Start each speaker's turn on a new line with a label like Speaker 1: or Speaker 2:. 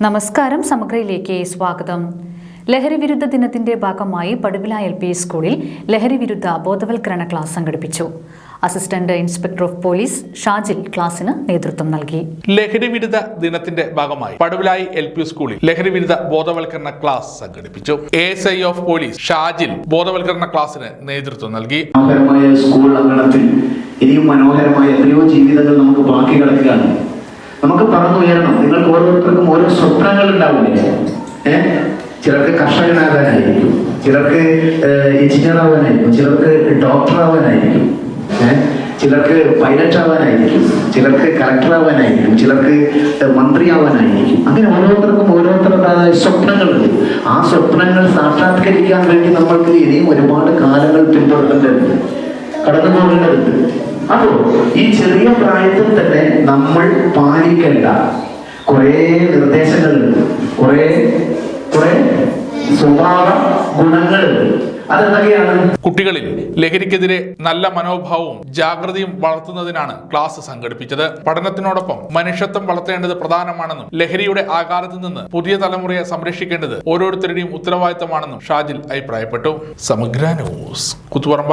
Speaker 1: നമസ്കാരം സമഗ്രയിലേക്ക് സ്വാഗതം. ലഹരിവിരുദ്ധ ദിനത്തിന്റെ ഭാഗമായി പടുവില എൽ പി സ്കൂളിൽ ലഹരിവിരുദ്ധ ബോധവൽക്കരണ ക്ലാസ് സംഘടിപ്പിച്ചു. Assistant inspector of police Shajil ക്ലാസ്സിന് നേതൃത്വം നൽകി.
Speaker 2: ലഹരിവിരുദ്ധ ദിനത്തിന്റെ ഭാഗമായി പടുവിലായി എൽ പി സ്കൂളിൽ ലഹരിവിരുദ്ധ ബോധവൽക്കരണ ക്ലാസ് സംഘടിപ്പിച്ചു. A S I of police Shajil ബോധവൽക്കരണ ക്ലാസ്സിന് നേതൃത്വം നൽകി.
Speaker 3: മനോഹരമായ സ്കൂൾ അങ്കണത്തിൽ ഇനിയും മനോഹരമായ എത്രയോ ജീവിതങ്ങൾ നമുക്ക് ബാക്കി കിടക്കുകയാണ്. നമുക്ക് പറന്നുയരണം നിങ്ങൾക്ക് ഓരോരുത്തർക്കും ഓരോ സ്വപ്നങ്ങൾ ഉണ്ടാവില്ലേ ഏഹ് ചിലർക്ക് കർഷകനാകാനായിരിക്കും. ചിലർക്ക് എഞ്ചിനീയർ ആവാനായിരിക്കും. ചിലർക്ക് ഡോക്ടർ ആവാനായിരിക്കും. ഏഹ് ചിലർക്ക് പൈലറ്റ് ആവാനായിരിക്കും. ചിലർക്ക് കളക്ടർ ആവാനായിരിക്കും. ചിലർക്ക് മന്ത്രി ആവാനായിരിക്കും. അങ്ങനെ ഓരോരുത്തർക്കും ഓരോരുത്തരുടേതായ സ്വപ്നങ്ങളുണ്ട് ആ സ്വപ്നങ്ങൾ സാക്ഷാത്കരിക്കാൻ വേണ്ടി നമ്മൾക്ക് ഇനിയും ഒരുപാട് കാലങ്ങൾ പിന്തുടരേണ്ടതുണ്ട്. കടന്നു പോകേണ്ടതുണ്ട് അപ്പോ ഈ ചെറിയ പ്രായത്തിൽ തന്നെ നമ്മൾ പാലിക്കേണ്ട കുറേ നിർദ്ദേശങ്ങളുണ്ട്. കുറേ കുറേ സ്വഭാവ ഗുണങ്ങളുണ്ട്.
Speaker 2: കുട്ടികളിൽ ലഹരിക്കെതിരെ നല്ല മനോഭാവവും ജാഗ്രതയും വളർത്തുന്നതിനാണ് ക്ലാസ് സംഘടിപ്പിച്ചത്. പഠനത്തിനോടൊപ്പം മനുഷ്യത്വം വളർത്തേണ്ടത് പ്രധാനമാണെന്നും ലഹരിയുടെ ആകാരത്തിൽ നിന്ന് പുതിയ തലമുറയെ സംരക്ഷിക്കേണ്ടത് ഓരോരുത്തരുടെയും ഉത്തരവാദിത്തമാണെന്നും ഷാജിൽ അഭിപ്രായപ്പെട്ടു. സമഗ്ര ന്യൂസ് കുത്തുപറമ്പ.